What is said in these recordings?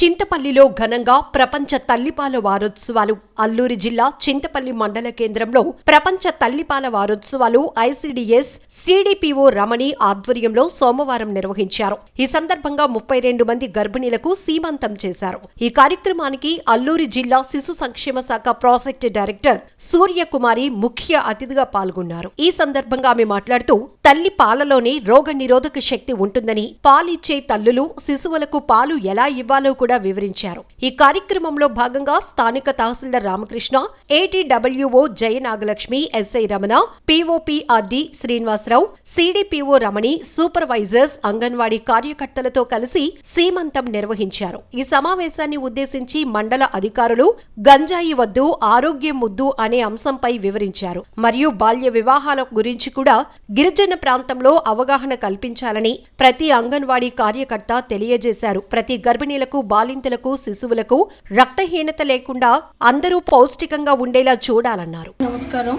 చింతపల్లిలో ఘనంగా ప్రపంచ తల్లిపాల వారోత్సవాలు. అల్లూరి జిల్లా చింతపల్లి మండల కేంద్రంలో ప్రపంచ తల్లిపాల వారోత్సవాలు ఐసీడీఎస్ సిడిపిఓ రమణి ఆధ్వర్యంలో సోమవారం నిర్వహించారు. ఈ సందర్భంగా ముప్పై రెండు మంది గర్భిణీలకు సీమంతం చేశారు. ఈ కార్యక్రమానికి అల్లూరి జిల్లా శిశు సంక్షేమ శాఖ ప్రాజెక్ట్ డైరెక్టర్ సూర్యకుమారి ముఖ్య అతిథిగా పాల్గొన్నారు. ఈ సందర్భంగా ఆమె మాట్లాడుతూ తల్లి పాలలోనే రోగ నిరోధక శక్తి ఉంటుందని పాలిచ్చే తల్లులు శిశువులకు పాలు ఎలా ఇవ్వాలో కూడా వివరించారు. ఈ కార్యక్రమంలో భాగంగా స్థానిక tahsildar Ramakrishna ATWO Jaya Nagalakshmi SI Ramana POPRD Srinivasarao CDPO Ramani supervisors anganwadi కార్యకర్తలతో కలిసి సీమంతం నిర్వహించారు. ఈ సమావేశాన్ని ఉద్దేశించి మండల అధికారులు గంజాయి వద్దు ఆరోగ్యం ముద్దు అనే అంశంపై వివరించారు. మరియు బాల్య వివాహాల గురించి కూడా గిరిజన ప్రాంతంలో అవగాహన కల్పించాలని ప్రతి అంగన్వాడీ కార్యకర్త తెలియజేశారు. ప్రతి గర్భిణీలకు బాలింతలకు శిశువులకు రక్తహీనత లేకుండా అందరూ పౌష్టికంగా ఉండేలా చూడాలన్నారు. నమస్కారం.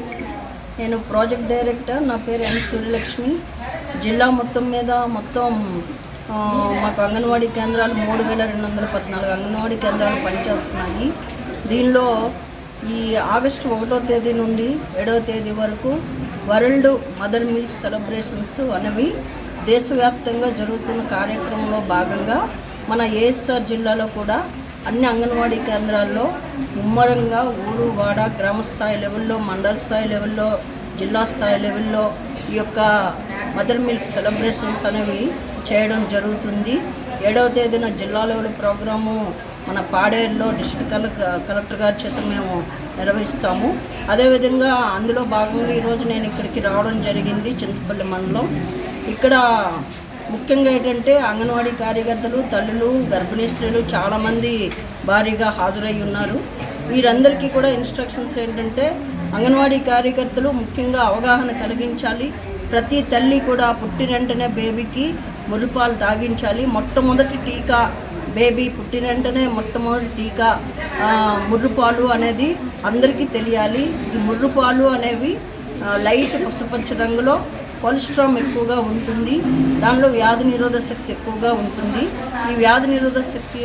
నేను ప్రాజెక్ట్ డైరెక్టర్. నా పేరు ఎం. సూర్యలక్ష్మి. జిల్లా మొత్తం మీద మొత్తం మాకు అంగన్వాడీ కేంద్రాలు మూడు వేల రెండు వందల పద్నాలుగు అంగన్వాడీ కేంద్రాలు పనిచేస్తున్నాయి. దీనిలో ఈ ఆగస్టు ఒకటో తేదీ నుండి ఏడవ తేదీ వరకు వరల్డ్ మదర్ మిల్క్ సెలబ్రేషన్స్ అనేవి దేశవ్యాప్తంగా జరుగుతున్న కార్యక్రమంలో భాగంగా మన ఏఎస్ఆర్ జిల్లాలో కూడా అన్ని అంగన్వాడీ కేంద్రాల్లో ముమ్మరంగా ఊరు వాడ గ్రామ స్థాయి లెవెల్లో మండల స్థాయి లెవెల్లో జిల్లా స్థాయి లెవెల్లో ఈ యొక్క మదర్ మిల్క్ సెలబ్రేషన్స్ అనేవి చేయడం జరుగుతుంది. ఏడవ తేదీన జిల్లా లెవెల్ ప్రోగ్రాము మన పాడేరులో డిస్ట్రిక్ట్ కలెక్టర్ కలెక్టర్ గారి చేత మేము నిర్వహిస్తాము. అదేవిధంగా అందులో భాగంగా ఈరోజు నేను ఇక్కడికి రావడం జరిగింది చింతపల్లి మండలం. ఇక్కడ ముఖ్యంగా ఏంటంటే అంగన్వాడీ కార్యకర్తలు తల్లులు గర్భిణీ స్త్రీలు చాలామంది భారీగా హాజరై ఉన్నారు. వీరందరికీ కూడా ఇన్స్ట్రక్షన్స్ ఏంటంటే అంగన్వాడీ కార్యకర్తలు ముఖ్యంగా అవగాహన కలిగించాలి. ప్రతి తల్లి కూడా పుట్టిన వెంటనే బేబీకి మురిపాలు తాగించాలి. మొట్టమొదటి టీకా బేబీ పుట్టిన వెంటనే మొట్టమొదటి టీకా ముర్రుపాలు అనేది అందరికీ తెలియాలి. ఈ ముర్రుపాలు అనేవి లైట్ పసుపచ్చ రంగులో కొలెస్ట్రామ్ ఎక్కువగా ఉంటుంది. దానిలో వ్యాధి నిరోధక శక్తి ఎక్కువగా ఉంటుంది. ఈ వ్యాధి నిరోధక శక్తి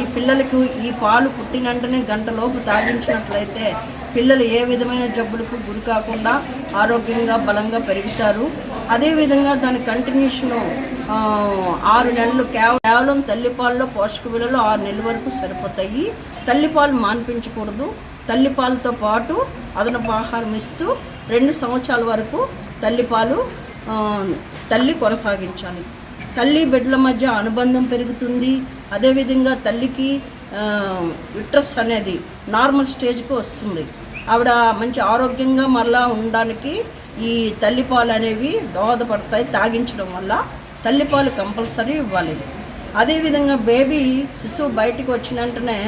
ఈ పిల్లలకు ఈ పాలు పుట్టిన వెంటనే గంటలోపు తాగించినట్లయితే పిల్లలు ఏ విధమైన జబ్బులకు గురి కాకుండా ఆరోగ్యంగా బలంగా పెరుగుతారు. అదేవిధంగా దాని కంటిన్యూషను ఆరు నెలలు కేవలం తల్లిపాల్లో పోషక విలువలు ఆరు నెలల వరకు సరిపోతాయి. తల్లిపాలు మాన్పించకూడదు. తల్లిపాలతో పాటు అదనపు ఆహారం ఇస్తూ రెండు సంవత్సరాల వరకు తల్లిపాలు తల్లి కొనసాగించాలి. తల్లి బిడ్డల మధ్య అనుబంధం పెరుగుతుంది. అదేవిధంగా తల్లికి విట్రస్ అనేది నార్మల్ స్టేజ్కి వస్తుంది. ఆవిడ మంచి ఆరోగ్యంగా మరలా ఉండడానికి ఈ తల్లిపాలు అనేవి దోహదపడతాయి తాగించడం వల్ల తల్లిపాలు కంపల్సరీ ఇవ్వాలి. అదేవిధంగా బేబీ శిశువు బయటికి వచ్చిన వెంటనే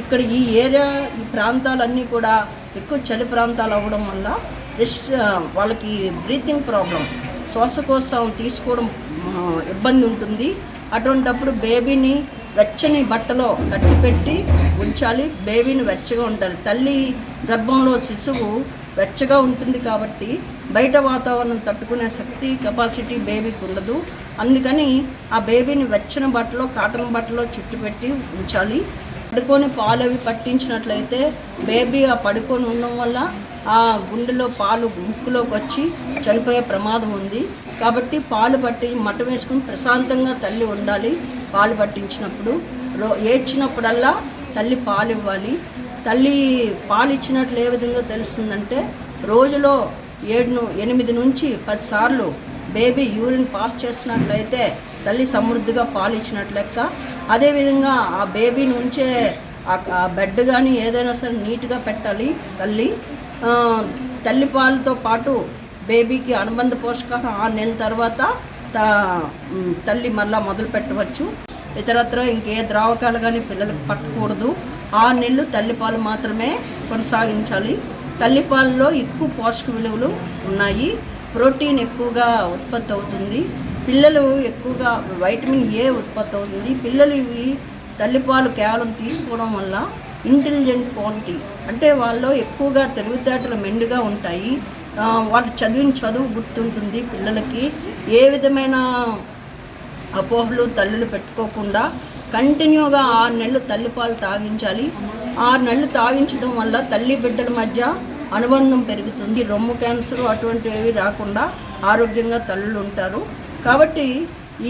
ఇక్కడ ఈ ఏరియా ఈ ప్రాంతాలన్నీ కూడా ఎక్కువ చలి ప్రాంతాలు అవ్వడం వల్ల రెస్ట్ వాళ్ళకి బ్రీతింగ్ ప్రాబ్లం శ్వాసకోశం తీసుకోవడం ఇబ్బంది ఉంటుంది. అటువంటప్పుడు బేబీని వెచ్చని బట్టలో కట్టిపెట్టి ఉంచాలి. బేబీని వెచ్చగా ఉండాలి. తల్లి గర్భంలో శిశువు వెచ్చగా ఉంటుంది కాబట్టి బయట వాతావరణం తట్టుకునే శక్తి కెపాసిటీ బేబీకి ఉండదు. అందుకని ఆ బేబీని వెచ్చని బట్టలో కాటన్ బట్టలో చుట్టుపెట్టి ఉంచాలి. పడుకొని పాలు అవి పట్టించినట్లయితే బేబీ ఆ పడుకొని ఉండడం వల్ల ఆ గుండెలో పాలు ముక్కులోకి వచ్చి చనిపోయే ప్రమాదం ఉంది. కాబట్టి పాలు పట్టి మట్ట వేసుకుని ప్రశాంతంగా తల్లి ఉండాలి పాలు పట్టించినప్పుడు. రో ఏడ్చినప్పుడల్లా తల్లి పాలు ఇవ్వాలి తల్లి పాలు ఇచ్చినట్లు ఏ విధంగా తెలుస్తుందంటే రోజులో ఏడు ఎనిమిది నుంచి పది సార్లు బేబీ యూరిన్ పాస్ చేసినట్లయితే తల్లి సమృద్ధిగా పాలు ఇచ్చినట్లు లెక్క. అదేవిధంగా ఆ బేబీ నుంచే ఆ ఆ బెడ్ కానీ ఏదైనా సరే నీట్గా పెట్టాలి తల్లి. తల్లి పాలతో పాటు బేబీకి అనుబంధ పోషకాహారం ఆరు నెలల తర్వాత త తల్లి మళ్ళా మొదలు పెట్టవచ్చు. ఇతరత్ర ఇంకే ద్రావకాలు కానీ పిల్లలకు పట్టకూడదు. ఆరు నెలలు తల్లిపాలు మాత్రమే కొనసాగించాలి. తల్లిపాలలో ఎక్కువ పోషక విలువలు ఉన్నాయి. ప్రోటీన్ ఎక్కువగా ఉత్పత్తి అవుతుంది. పిల్లలు ఎక్కువగా వైటమిన్ ఏ ఉత్పత్తి అవుతుంది. పిల్లలు ఇవి తల్లిపాలు కేవలం తీసుకోవడం వల్ల ఇంటెలిజెంట్ క్వాలిటీ అంటే వాళ్ళు ఎక్కువగా తెలివితేటలు మెండుగా ఉంటాయి. వాళ్ళు చదివిన చదువు గుర్తుంటుంది పిల్లలకి. ఏ విధమైన అపోహలు తల్లులు పెట్టుకోకుండా కంటిన్యూగా ఆరు నెలలు తల్లిపాలు తాగించాలి. ఆరు నెలలు తాగించడం వల్ల తల్లి బిడ్డల మధ్య అనుబంధం పెరుగుతుంది. రొమ్ము క్యాన్సర్ అటువంటివి రాకుండా ఆరోగ్యంగా తల్లులు ఉంటారు. కాబట్టి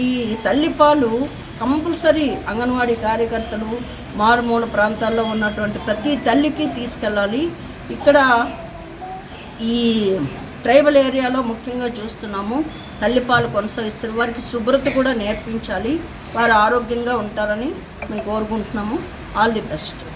ఈ తల్లిపాలు కంపల్సరీ అంగన్వాడీ కార్యకర్తలు మారుమూల ప్రాంతాల్లో ఉన్నటువంటి ప్రతి తల్లికి తీసుకెళ్ళాలి. ఇక్కడ ఈ ట్రైబల్ ఏరియాలో ముఖ్యంగా చూస్తున్నాము. తల్లిపాలు కొనసాగిస్తారు. వారికి శుభ్రత కూడా నేర్పించాలి. వారు ఆరోగ్యంగా ఉంటారని మేము కోరుకుంటున్నాము. All the best.